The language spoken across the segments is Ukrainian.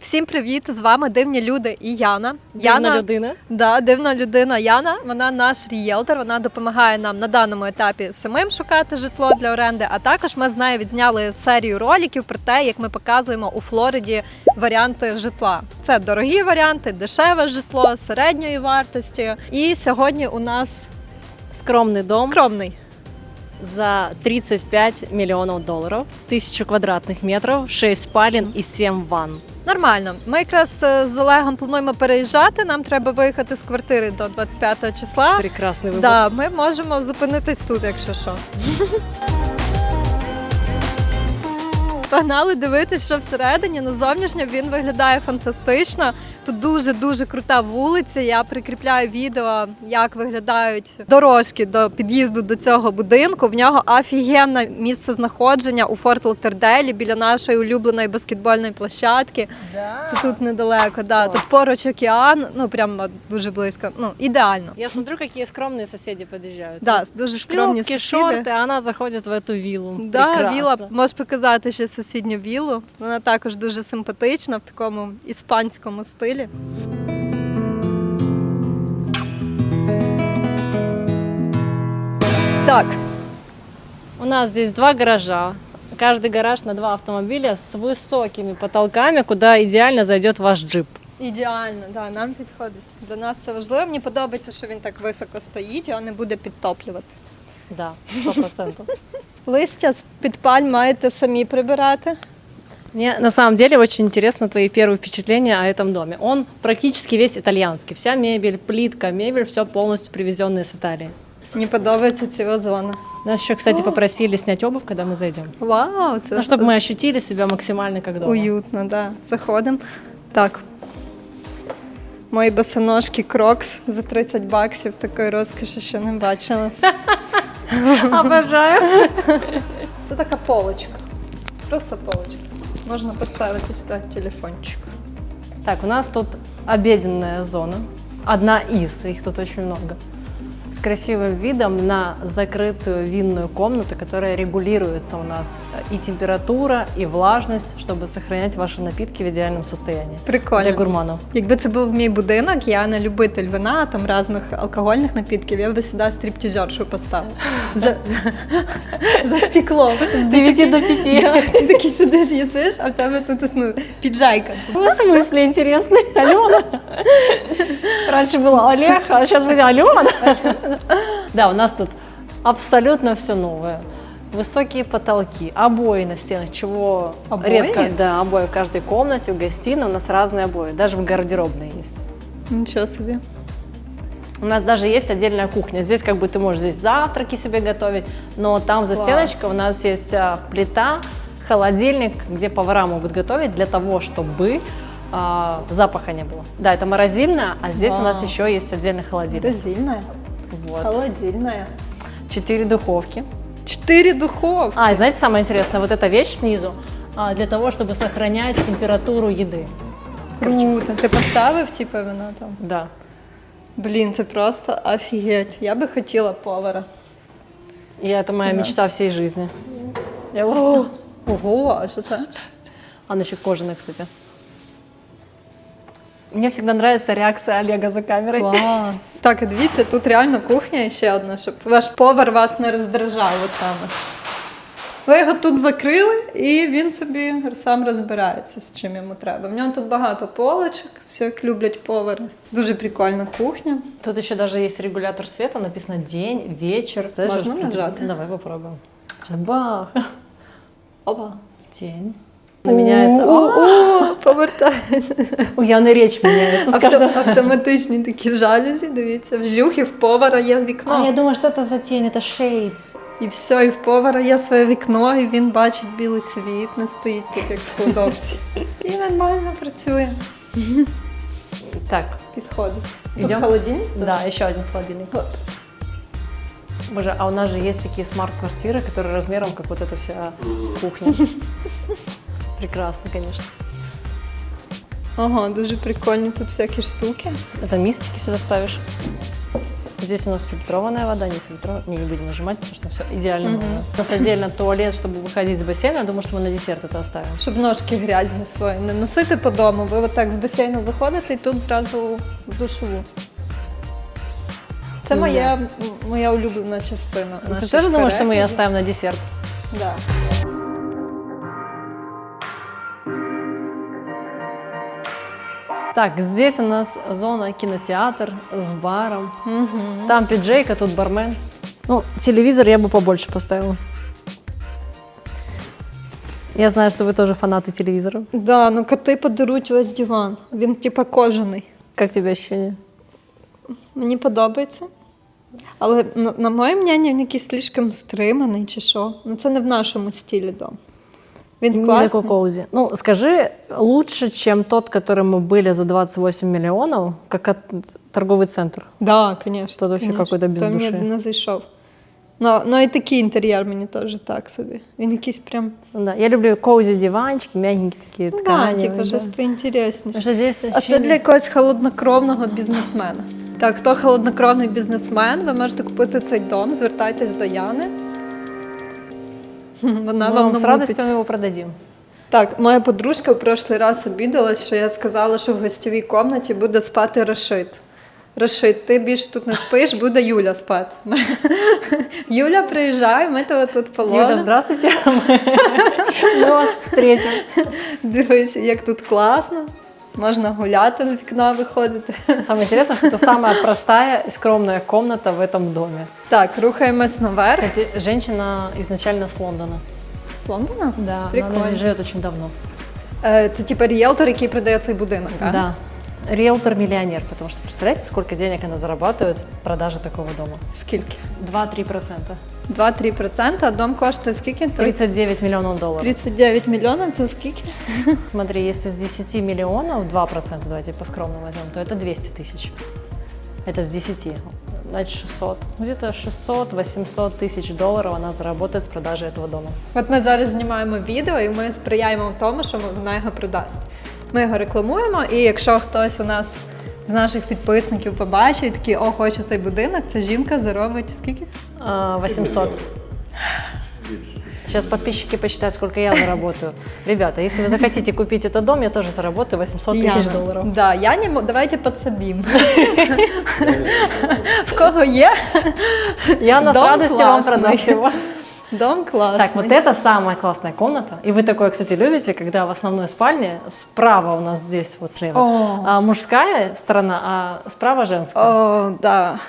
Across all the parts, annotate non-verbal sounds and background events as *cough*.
Всім привіт! З вами дивні люди і Яна. Дивна людина. Да, дивна людина Яна. Вона наш рієлтор. Вона допомагає нам на даному етапі самим шукати житло для оренди. А також ми з нею відзняли серію роликів про те, як ми показуємо у Флориді варіанти житла. Це дорогі варіанти, дешеве житло, середньої вартості. І сьогодні у нас Скромный дом скромний. за 35 миллионов долларов, 1000 квадратных метров, 6 спален и 7 ванн. Нормально. Ми якраз е, з Олегом плануємо переїжджати. Нам треба виїхати з квартири до 25 числа. Прекрасний выбор. Да, ми можемо зупинитись тут, якщо що. *laughs* Погнали дивитись, що всередині. Ну, зовнішньо він виглядає фантастично. Тут дуже дуже крута вулиця. Я прикріпляю відео, як виглядають дорожки до під'їзду до цього будинку. В нього офігенне місце знаходження у Форт Лотерделі біля нашої улюбленої баскетбольної площадки. Це тут недалеко. Да. Тут Клас. поруч океан, ну прямо дуже близько. Ну ідеально. Я смотрю, какие скромные соседи подъезжают. Да, дуже скромні Шлепки, сусіди. шорты, а она заходит в эту виллу. Да, Прекрасно. віла, можеш показати ще сусідню вілу. Вона також дуже симпатична в такому іспанському стилі. Так, У нас здесь два гаража. Каждый гараж на два автомобиля с высокими потолками, куда идеально зайдет ваш джип. ідеально, да, нам підходить. Для нас це важливо. Мені подобається, що він так високо стоїть, його не буде підтоплювати. Да, сто процентов. Листя з під пальм маєте самі прибирати. Мне на самом деле очень интересно твои первые впечатления о этом доме. Он практически весь итальянский. Вся мебель, плитка, мебель, все полностью привезенное с Италии. Мені подобається ці озони. Нас еще, кстати, попросили снять обувь, когда мы зайдем. Вау, це Ну, чтобы мы ощутили себя максимально как дома. Уютно, да. Заходимо. Так. Мої босоножки Крокс за 30 баксів. Такої розкоші ще не бачила. *laughs* Обожаю. Це така полочка. Просто полочка. Можна поставити сюди телефончик. Так, у нас тут обеденная зона. Одна из, их тут очень много С красивым видом на закрытую винную комнату, которая регулируется у нас э, и температура, и влажность, чтобы сохранять ваши напитки в идеальном состоянии. Для Прикольно. гурманов. Якби це був мій будинок, я не любитель вина, там різних алкогольних напідків, я би сюди стриптизершу поставила. За, *laughs* за стеклом. С 9 до 5. Да, ти такий сидиш, їсиш, а в тебе тут ну, піджайка. В смысле интересный? Алена? Раньше было Олег, а сейчас будет Алена. *laughs* Да, у нас тут абсолютно все новое. Высокие потолки, обои на стенах, чего Обои? редко. Да, обои в каждой комнате, в гостиной у нас разные обои. Даже в гардеробной есть. Нічого собі. У нас даже есть отдельная кухня. Здесь как бы ты можешь здесь завтраки себе готовить, но там за Класс. стеночкой у нас есть а, плита, холодильник, где повара могут готовить для того, чтобы а, запаха не было. Да, это морозильная, а здесь у нас Вау. еще есть отдельный холодильник. Резильна, Вот. холодильна. Четыре духовки. Чотири духовки. А, и знаете, самое интересное, вот эта вещь снизу а, для того, чтобы сохранять температуру еды. Круто. Ти поставив, типу, вона там. Да. Блін, це просто офігеть. Я би хотіла повара. И это моя у нас? мечта всей жизни. Я устала. Ого, а що це? Она еще кожаная, кстати. Мне всегда нравится реакция Олега за камерой. Клас. Так, і дивіться, тут реально кухня ще одна, щоб ваш повар вас не роздражав от там. Ви його тут закрили, і він собі сам розбирається, з чим йому треба. В нього тут багато полочок, все як люблять повари. Дуже прикольна кухня. Тут еще даже есть регулятор света, написано день, вечер. Знаешь, Можно распределен- нажать? Давай попробуем. Бах! Опа. День. Меняется. О, О, о, повертається. У Яны речь меняется. с Авто, каждым- автоматичні такі жалюзі, дивіться, в жюхі в повара є вікно. А я думаю, что это за тень, это шейдс. І все, і в повара є своє вікно, і він бачить білий світ, не стоїть тут, як в кладовці. І нормально працює. Так, Підходить. Тут Ідем? холодильник? тут? да, еще один холодильник. Боже, а у нас же есть такие смарт-квартиры, которые размером как вот эта вся кухня. *laughs* Прекрасно, конечно. Ага, дуже прикольні тут всякі штуки. Это мисочки сюда ставишь. Здесь у нас фильтрованная вода, не фильтрованная. Не, не будем нажимать, потому что все идеально. мыло. У нас отдельно туалет, чтобы выходить с бассейна. Я думаю, что мы на десерт это оставим. Щоб ножки грязні свої не носити по дому. Ви отак з басейну заходите і тут зразу в душову. Це Ну, моя, м, моя улюблена частина. Ты наших тоже думаешь, что мы ее переглядів. оставим на десерт? Да. Так, здесь у нас зона кинотеатр с баром. Угу. Там пиджейка, тут бармен. Ну, телевизор я бы побольше поставила. Я знаю, что вы тоже фанаты телевизора. Да, ну коти подарують весь диван. Він типа кожаний. Как тебе ощущение? Мені подобається. Але на, на моє мнення, він якийсь слишком стриманий чи що. Ну це не в нашому стилі дом. Він Не класний. такой коузи. Ну, скажи, лучше, чем тот, который мы были за 28 миллионов, как от- торговый центр. Да, конечно. Тут вообще конечно. какой-то без Та душі. мені не зайшов. Ну, ну і такий інтер'єр мені теж так собі. Він якийсь прям. Да, я люблю коузи диванчики, мягенькие такие Да, ткани. типу, да. щось поінтересніше. Что здесь А це для якогось холоднокровного бізнесмена. Так, хто холоднокровний бізнесмен, ви можете купити цей дом, звертайтесь до Яни. *laughs* Вона вам с намутить. радостью продадим. Так, моя подружка в прошлий раз обідалась, що я сказала, що в гостєвій кімнаті буде спати Рашид. Рашид, ти більше тут не спиш, буде Юля спати. *laughs* Юля, приїжджай, ми тебе тут Юля, положимо. здравствуйте. *laughs* Мы вас встретим. Дивись, як тут класно. Можна гуляти з вікна виходити. Самое интересное, что это самая простая и скромная комната в этом доме. Так, рухаємось наверх. Кстати, женщина изначально с Лондона. З Лондона? Да, но она Прикольно. здесь живет очень давно. Е, Це типа ріелтор, який продає цей будинок, так? Да. Риэлтор-миллионер, потому что представляете, сколько денег она зарабатывает с продажи такого дома? Скільки? 2-3%. 2-3%, а дом коштує скільки? 39 миллионов долларов. 39 мільйонів, це скільки? *laughs* Смотри, если с 10 миллионов 2%, давайте по-скромному возьмем, то это 200 тысяч. Это с 10. Значит, 600. Ну, Где-то 600-800 тысяч долларов она заработает с продажи этого дома. От ми зараз знімаємо відео і ми сприяємо в тому, що вона його продасть. Ми його рекламуємо, і якщо хтось у нас з наших підписників побачить, і такий, о, хочу цей будинок, ця жінка заробить скільки? А, 800. Сейчас подписчики посчитают, сколько я заработаю. Ребята, если вы захотите купить этот дом, я тоже заработаю 800 тысяч Яна. долларов. Да, Яні, мо- давайте підсобім. *laughs* В кого є? Я на с Дом радостью вам классный. продаст его. Дом класний. Так, вот это самая классная комната. И вы такое, кстати, любите, когда в основной спальне справа у нас здесь вот слева О. а, мужская сторона, а справа женская. О, да.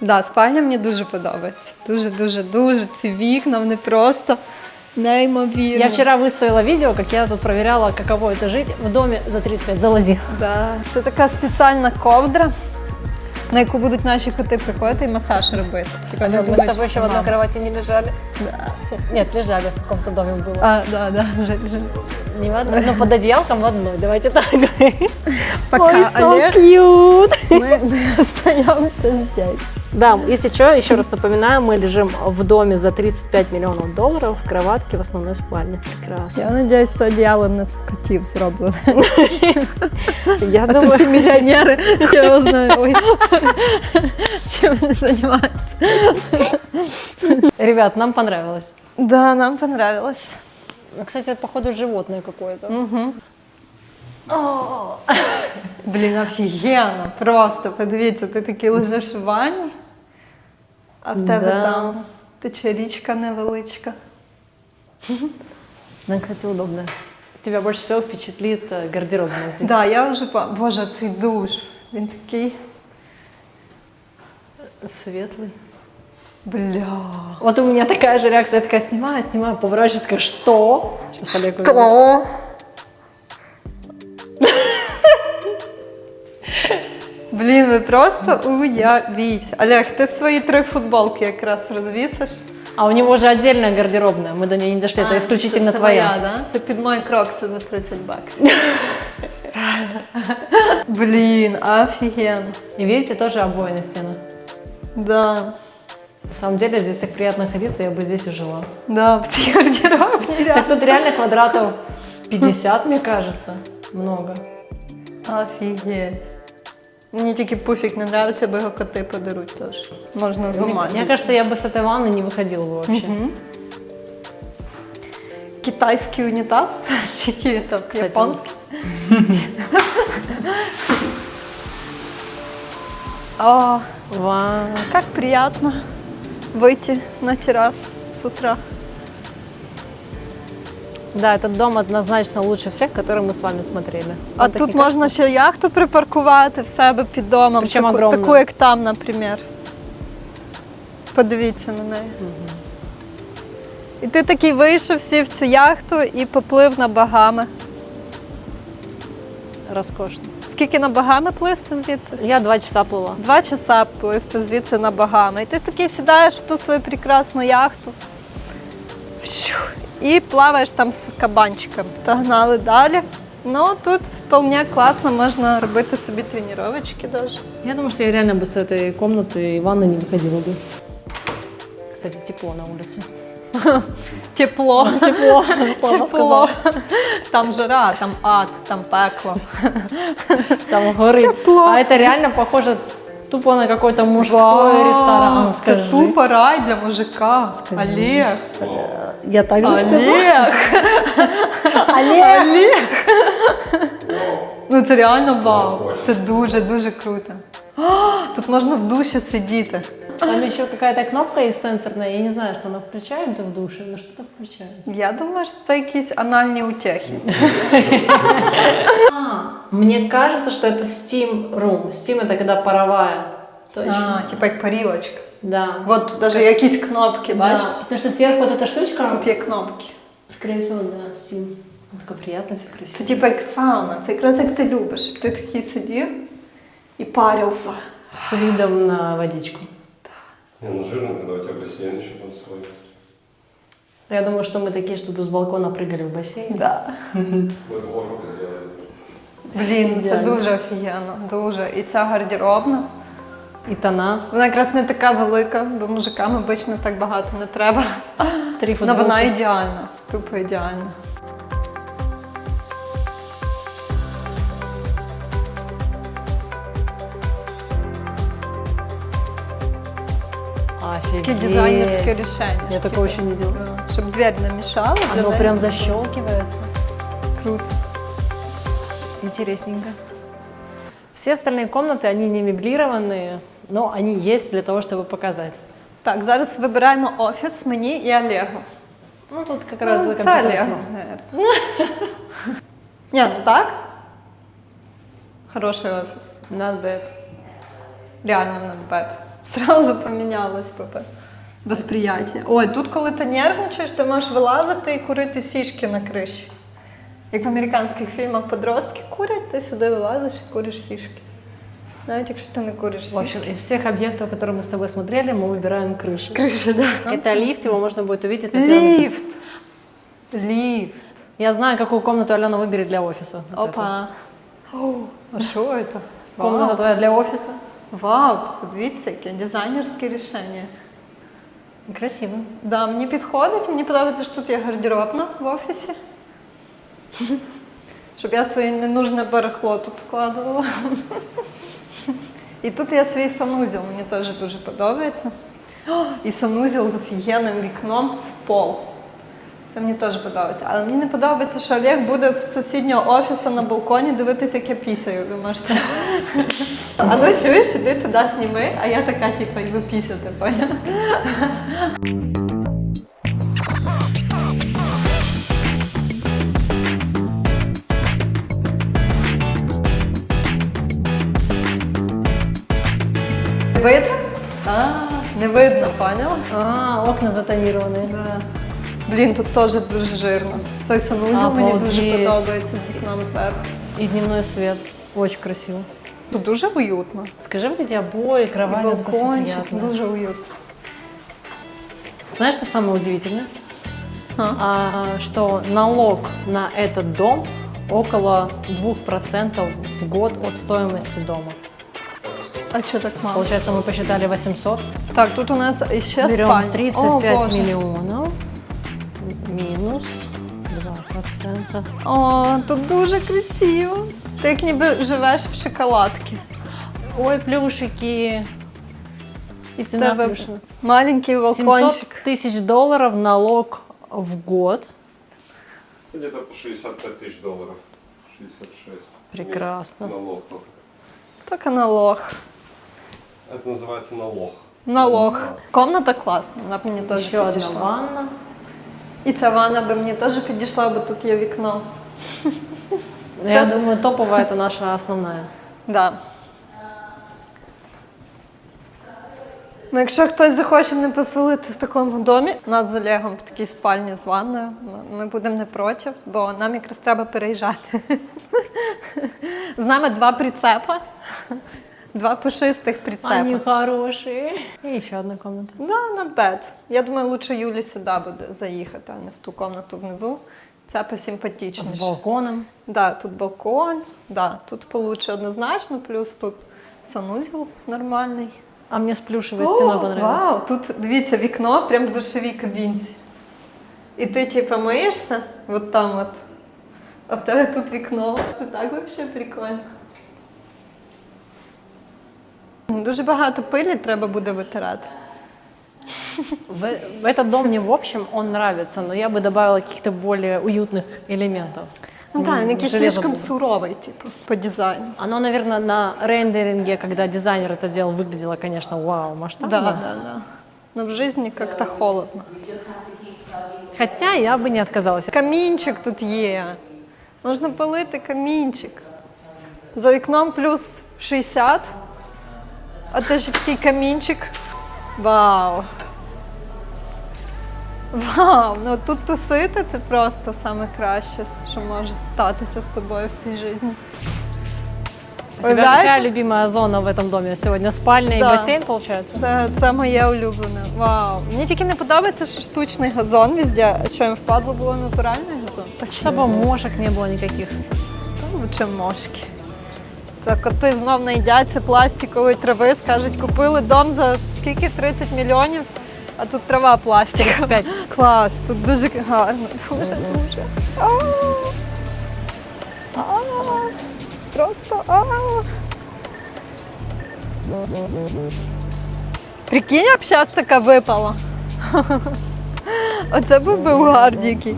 Да, спальня мені дуже подобається. Дуже, дуже, дуже. Ці вікна, вони просто неймовірні. Я вчера выставила видео, как я тут проверяла, каково это жить в доме за 35. Залази. Да. Це така спеціальна ковдра, на яку будуть наші коти приходити і масаж робити. Типа, не Мы с думають, тобой що еще в одной мама. кровати не лежали. Нет, лежали, в каком-то доме было. А, да, да, вже, вже. Не в одной, но под одеялком в одной. Давайте так. Пока, Ой, so Олег. cute. Ми, ми *laughs* остаємося здесь. Да, если что, еще раз напоминаю, мы лежим в доме за 35 миллионов долларов в кроватке в основной спальне. Прекрасно. Я сподіваюся, це одіяло не з котів зроблено. Я А то ці мільйонери, я його знаю, ой, *laughs* чим вони займаються. Ребят, нам понравилось. Да, нам понравилось. Ну, Кстати, это, походу, животное какое-то. Угу. Блін, офігенно, просто подивіться, ти такий лежиш в ванні, а в тебе Да. там тече річка невеличка. Она, кстати, удобная. Тебя больше всего впечатлит э, гардеробная здесь. Да, я вже па- Боже, цей душ. Він такий. Светлый. Бля. Вот у меня такая же реакция. Я такая снимаю, снимаю, поворачиваюсь, такая, что? Сейчас Олег увидит. Що? Блін, ви просто уявіть. Олег, ти свої три футболки якраз розвісиш. А у него же отдельная гардеробная. Мы до нее не дошли. Это исключительно це, це твоя. Моя, да? Це під мої крокси за 30 баксів. *laughs* Блін, офігенно. И видите, тоже обои на стенах. Да. На самом деле здесь так приятно находиться, я бы здесь и жила. Да, в цій гардеробні Так реально. тут реально квадратов 50, мне кажется. Много. Офігеть. Мені тільки пуфік не подобається, бо його коти подаруть теж. Можна з Мне, ума. мне кажется, я бы с этой ванны не выходила бы вообще. Мгм. Китайський унітаз чи там Кстати, японський. *laughs* О, Вау. как приятно выйти на террасу с утра. Да, этот дом однозначно лучше всех, которые мы с вами смотрели. А Вам так тут не можна ще яхту припаркувати в себе під домом, Причем таку, огромну. таку, як там, наприклад. Подивіться на неї. І ти такий вийшов, сів в цю яхту і поплив на Багами. кажется? Роскошно. Скільки на Багами плисти звідси? Я два часа плыла. Два часа плисти звідси на Багами. І ти такий сідаєш в ту свою прекрасну яхту. Фщу, і плаваєш там з кабанчиком. Погнали далі. Ну тут вполне класно можна робити собі тренувачки даже. Я думаю, что я реально бы с этой комнаты и ванны не выходила бы. Кстати, тепло на улице. *laughs* Тепло. *laughs* Тепло, слава *laughs* Тепло. сказала. Там жара, там ад, там пекло. Там горы. Тепло. А это реально похоже тупо на какой-то мужской Вау, ресторан, Це тупо рай для мужика. Скажи. Олег. Я так же. Олег. Олег. Олег. Ну це реально вау. Це дуже дуже круто. Тут можна в душі сидіти. Там еще какая-то кнопка есть сенсорная. Я не знаю, что она включает в душе, но что-то включает. Я думаю, що це якісь анальні утехи. Мне кажется, что это Steam Room. Steam это когда паровая. Точно. А, типа як парілочка. Да. От тут навіть якісь кнопки, Да. бачиш? Потому что сверху вот эта штучка, Тут є кнопки. скорее всего, да, Steam. Ну, Такое приятно, все Це красиво. типа як сауна, це якраз як ти любиш. щоб Ти такий сидів і парився. С видом на водичку. Не, ну жирно, когда у тебя бассейн еще там свой. Я думаю, что мы такие, чтобы с балкона прыгали в бассейн. Да. Мы горку сделали. Блін, це Ідеально. дуже офігенно, дуже. І ця гардеробна. И тона. Вона якраз не така велика, бо мужикам обично так багато не треба. Три Але вона футболки. ідеальна, тупо ідеальна. Офигеть. Таке дизайнерське рішення. Я щоб, такого типу, еще не делала. да, Щоб двері не мішала. для Оно неї прям це защелкивается. Круто. Интересненько. Все остальные комнаты, они не меблированные, но они есть для того, чтобы показать. Так, зараз вибираємо офіс мені і Олегу. Ну, тут как раз за Ну, це компьютером. Олегу, наверное. *laughs* Ні, ну так. Хороший офіс. Not bad. Реально not bad. Сразу помінялось тут восприятие. Ой, тут, коли ти нервничаєш, ти можеш вилазити і курити сішки на криші. Як в американських фільмах подростки курять, ти сюди вилазиш і куриш сішки. Навіть якщо ти не куриш В общем, сішки. из всех объектов, которые мы с тобой смотрели, мы выбираем крышу. Криші, да. *laughs* Это лифт, его можно будет увидеть на первом этаже. Ліфт. Ліфт. Я знаю, какую комнату Алена выберет для офиса. Вот эту. Опа. О, а що це? Комната Вау. твоя для офиса. Вау, подивіться, яке дизайнерське рішення. Красиво. Да, мені підходить. Мені подобається, що тут є гардеробна в офісі. Щоб я своє ненужне барахло тут складувала. І тут є свій санузел, мені теж дуже подобається. О, І санузел з офігенним вікном в пол. Це мені теж подобається. Але мені не подобається, що Олег буде в сусіднього офісу на балконі дивитися, як я пісяю. Ви можете. А ну чуєш, іди туди зніми, а я така, типу, йду пісяти, поняла? Видно? А, не видно, поняла? А, окна затонированные. Да. Блін, тут теж дуже жирно. Цей санузел мені дуже Обалдеть. подобається з вікном зверху. И дневной свет. Очень красиво. Тут дуже уютно. Скажи, вот эти обои, І кровать, это всё балкончик, приятно. дуже уютно. Знаешь, что самое удивительное? А? А, что налог на этот дом около 2% в год от стоимости дома. А що так мало? Получается, мы посчитали 800. Так, тут у нас ще Берем спальня. 35 О, Боже. миллионов минус 2%. О, тут дуже красиво. Ти як ніби живеш в шоколадці. Ой, плюшики. І Стена тебе плюшева. маленький 700 балкончик. тысяч долларов налог в год. Где-то по 65 тысяч долларов. 66. Прекрасно. Месяц Налог только. Так і налог. Это называется налог. Налог. Да. Комната класна, вона б мені теж Еще одна підійшла. ванна. І ця ванна би мені теж підійшла, бо тут є вікно. Я ж- думаю, топовая это наша основная. Да. Ну, якщо хтось захоче мене поселити в такому домі, у нас з Олегом в такій спальні з ванною, ми- ми будемо не проти, бо нам якраз треба переїжджати. З нами два прицепа, два пушистих прицепа. Они хорошие. И еще одна комната. Да, not bad. Я думаю, лучше Юлі сюди буде заїхати, а не в ту комнату внизу. Це С посимпатичніше. балконом. Да, тут балкон, да, тут получше однозначно, плюс тут санузел нормальний. А мне с плюшевой стеной О, понравилось. Вау, тут дивіться вікно прямо в душовій кабінці. І ти типу миєшся, от там от. А в тебе тут вікно. Це так взагалі прикольно. Дуже багато пилі треба буде витирати. В, в этот дом мне в общем он нравится, но я бы добавила каких-то более уютных элементов. Ну так, М, він якийсь железо слишком было. суровий, типу, по дизайну. Оно, наверное, на рендеринге, когда дизайнер это делал, выглядело, конечно, вау, масштабно. Да, да, да. Но в житті як-то холодно. Хотя я бы не отказалась. Камінчик тут є. Можна палити камінчик. За вікном плюс 60. А теж такий камінчик. Вау! Вау! Ну тут тусити це просто саме краще, що може статися з тобою в цій житті. У тебя какая любимая зона в этом доме сегодня? Спальня и Да. бассейн, получается? Це, це моє улюблене. Вау. Мені тільки не подобається, що штучний газон везде. А що їм впадло було натуральний газон? Чтобы мошек не было никаких. Лучше мошки. Так, коти знов наїдяться пластикової трави, скажуть, купили дом за скільки? 30 мільйонів, а тут трава пластикова. 35. Клас, тут дуже гарно. Дуже, дуже. Просто ау! Прикинь, я б зараз така випала. *laughs* Оце був би угар дикий.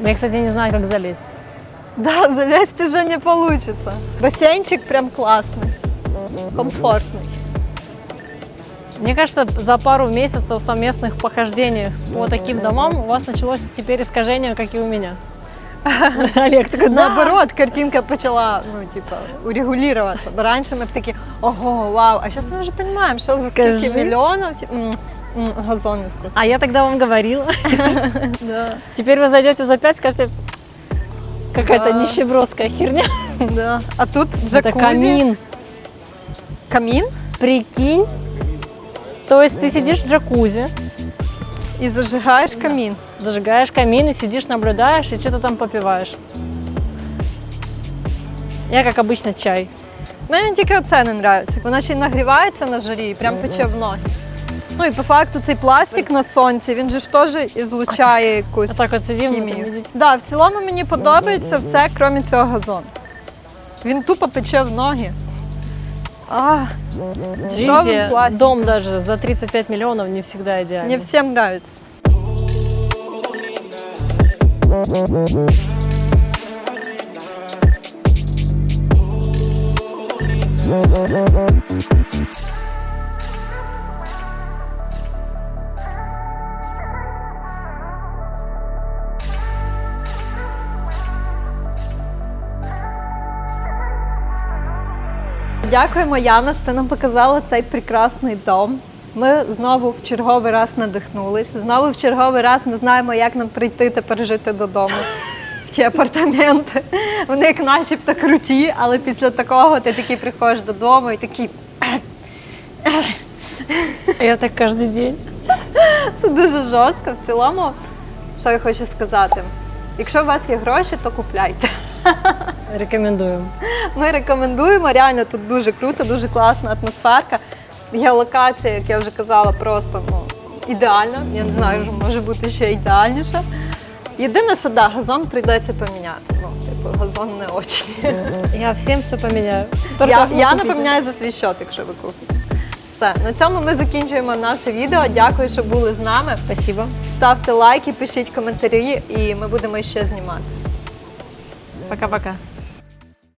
Я, кстати, не знаю, как залезть. Да, *laughs* залезть уже не получится. Бассейнчик прям классный, комфортный. Мне кажется, за пару месяцев совместных похождений по таким домам у вас началось теперь искажение, как и у меня. *laughs* Олег такой, да. Наоборот, картинка почала, ну, типа, урегулироваться. Бо раніше ми б такі, ого, вау, а зараз ми вже розуміємо, що за скільки Скажи. мільйонів, типу, м, м, газон искусственный. А я тогда вам говорила. *laughs* Да, Теперь вы зайдете за пять, скажете, какая-то Да. нищебродская херня. да. А тут Это джакузи. камин. Камін Прикинь. То есть ты сидишь в джакузи, і зажигаєш камін. зажигаешь камин и сидишь, наблюдаешь и что-то там попиваешь. Я, как обычно, чай. Мені тільки оце не подобається. Вона ще й нагрівається на жарі і прям пече в ноги. Ну і по факту цей пластик на сонці, він же ж теж ізлучає якусь. Так сидим, хімію. Да, в цілому мені подобається все, крім цього газону. Він тупо пече в ноги. А, Видите, пластик. дом даже за 35 миллионов не всегда идеальный. Не всім нравится. Дякуємо, Яна, що ти нам показала цей прекрасний дом. Ми знову в черговий раз надихнулись. Знову в черговий раз не знаємо, як нам прийти тепер жити додому. В ті апартаменти. Вони як начебто круті, але після такого ти такий приходиш додому і такий. Я так каждый день. Це дуже жорстко. В цілому, що я хочу сказати. Якщо у вас є гроші, то купляйте. Рекомендуем. Ми рекомендуємо. Реально тут дуже круто, дуже класна атмосферка. Геолокація, як я вже казала, просто ну, ідеальна. Я не знаю, що може бути ще ідеальніше. Єдине, що да, газон прийдеться поміняти. Ну, типу, газон не очень. Я всем все. Только Я, я не поміняю за свій счет, якщо ви купите. Все, на цьому ми закінчуємо наше відео. Дякую, що були з нами. Спасибо. Ставте лайки, пишіть коментарі, і ми будемо ще знімати. Пока-пока.